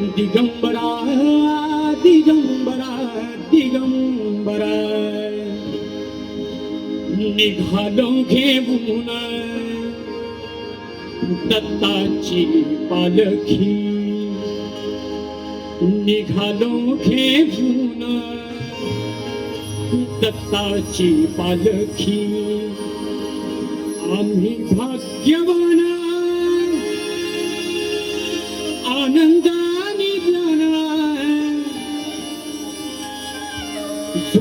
दिगंबरा दिगंबरा दिगंबरा। निघालो घेऊन दत्ताची पालखी। निघालो घेऊन दत्ताची पालखी। आम्ही भाग्यवान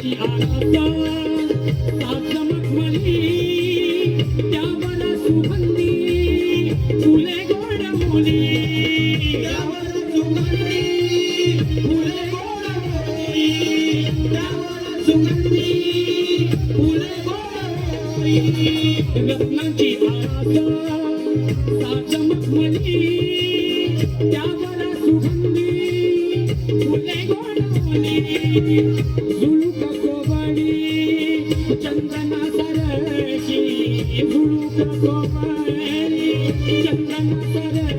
की आशा रत्नाची आरासा सात मखमली त्यावर सुगंधी फुले गोड झुळूक कोवळी चंदना सरकी झुळूक कोवळी चंदना सरकी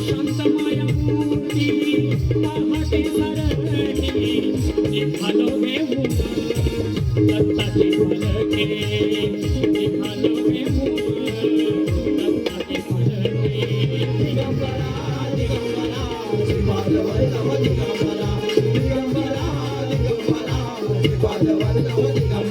शांतमाया मूर्ती पहाटे सरकी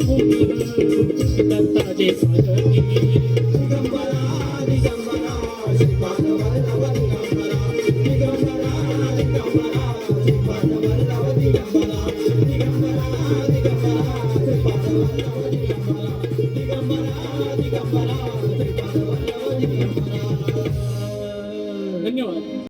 ಹುಡುಗ ಕತ್ತದೆ ಸಾಗರಿ